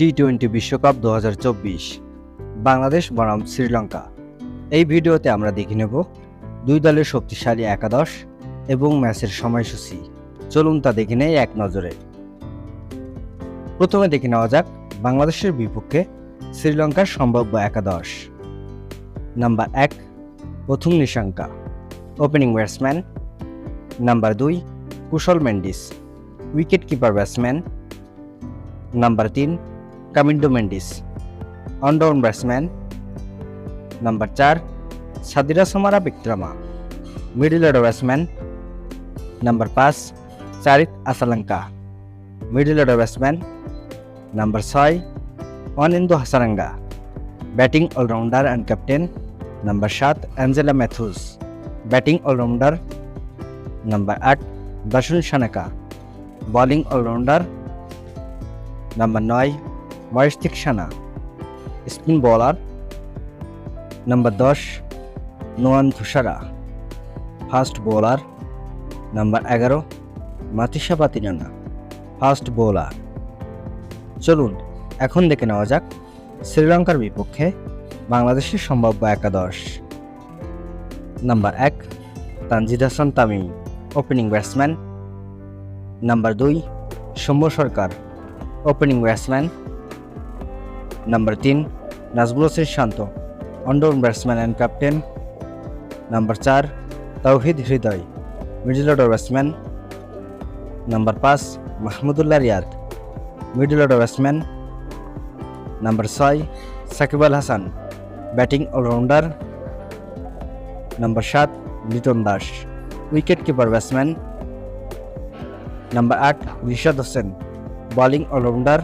T twenty বিশ্বকাপ দু হাজার চব্বিশ। বাংলাদেশ বনাম শ্রীলঙ্কা। এই ভিডিওতে আমরা দেখে নেব দুই দলের শক্তিশালী একাদশ এবং ম্যাচের সময়সূচি। চলুন তা দেখে নেই এক নজরে। প্রথমে দেখে নেওয়া যাক বাংলাদেশের বিপক্ষে শ্রীলঙ্কার সম্ভাব্য একাদশ। নাম্বার এক, প্রথম নিশাঙ্কা, ওপেনিং ব্যাটসম্যান। নাম্বার দুই, Kusal Mendis wicket keeper batsman. Number তিন Kamindu Mendis one down batsman number চার Sadeera Samara Wickrama middle order batsman number পাঁচ Charith Asalanka middle order batsman number ছয় Wanindu Hasaranga batting allrounder and captain number সাত Angelo Mathews batting allrounder number আট Dasun Shanaka bowling allrounder number নয় Maheesh Sana. Spin bowler number দশ, Nuwan Thushara. Fast bowler number এগারো, Matheesha পাতিনানা। Fast bowler চলুন, এখন দেখে নেওয়া যাক শ্রীলঙ্কার বিপক্ষে বাংলাদেশের সম্ভাব্য একাদশ। নাম্বার এক, Tanzid Hasan Tamim opening batsman number দুই, Soumya Sarkar opening batsman number তিন Najmul Hossain Shanto one down batsman and captain number চার Towhid Hridoy middle order batsman number পাঁচ, Mahmudullah Riyad middle order batsman number ছয়, Shakib Al Hasan batting allrounder number সাত, Litton Das wicket keeper batsman number আট, Rishad Hossain bowling allrounder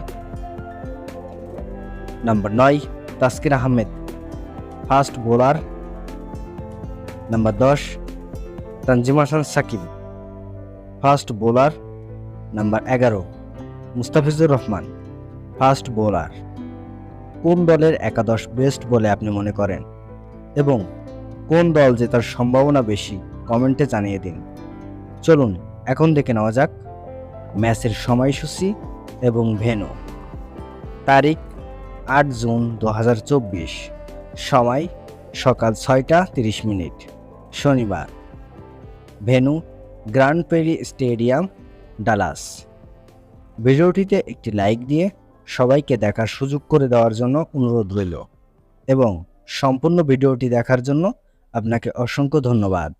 number নয় Taskin Ahmed fast bowler number দশ Tanzim Hasan Sakib fast bowler number এগারো Mustafizur Rahman fast bowler কোন দলের একাদশ best বলে আপনি মনে করেন? এবং কোন দল জেতার সম্ভাবনা বেশি? কমেন্টে জানিয়ে দিন। চলুন, এখন দেখে নেওয়া যাক ম্যাচের সময়সূচি এবং ভেনু তারিখ আট জুন দু হাজার চব্বিশ। সময় সকাল ছয়টা তিরিশ মিনিট। শনিবার। Venue Grand Prairie Stadium, Dallas. ভিডিওটিতে একটি লাইক দিয়ে সবাইকে দেখার সুযোগ করে দেওয়ার জন্য অনুরোধ রইল এবং সম্পূর্ণ ভিডিওটি দেখার জন্য আপনাকে অসংখ্য ধন্যবাদ।